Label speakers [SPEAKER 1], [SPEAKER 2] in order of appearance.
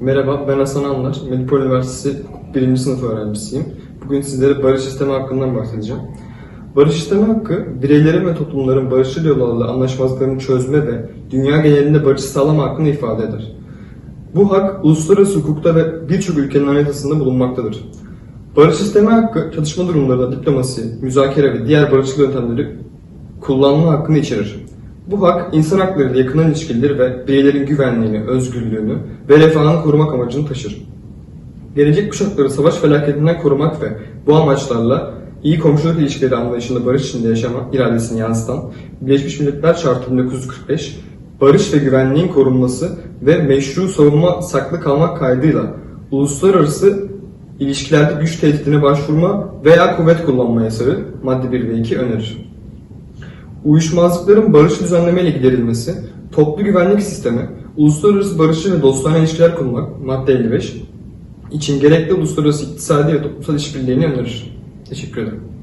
[SPEAKER 1] Merhaba, ben Hasan Anlar. Medipol Üniversitesi 1. sınıf öğrencisiyim. Bugün sizlere barış sistemi hakkından bahsedeceğim. Barış sistemi hakkı, bireylerin ve toplumların barışçıl yollarla anlaşmazlıklarını çözme ve dünya genelinde barış sağlama hakkını ifade eder. Bu hak, uluslararası hukukta ve birçok ülkenin anayatasında bulunmaktadır. Barış sistemi hakkı, çatışma durumlarında diplomasi, müzakere ve diğer barışçıl yöntemleri kullanma hakkını içerir. Bu hak, insan haklarıyla yakından ilişkilidir ve bireylerin güvenliğini, özgürlüğünü ve refahını korumak amacını taşır. Gelecek kuşakları savaş felaketinden korumak ve bu amaçlarla iyi komşuluk ilişkileri anlayışında barış içinde yaşama iradesini yansıtan Birleşmiş Milletler Şartı 1945, barış ve güvenliğin korunması ve meşru savunma saklı kalmak kaydıyla uluslararası ilişkilerde güç tehditine başvurma veya kuvvet kullanma yasağı madde 1 ve 2 önerir. Uyuşmazlıkların barışçı düzenlemeyle giderilmesi, toplu güvenlik sistemi, uluslararası barışçı ve dostane ilişkiler kurmak, madde 55, için gerekli uluslararası iktisadi ve toplumsal işbirliğini önerir. Teşekkür ederim.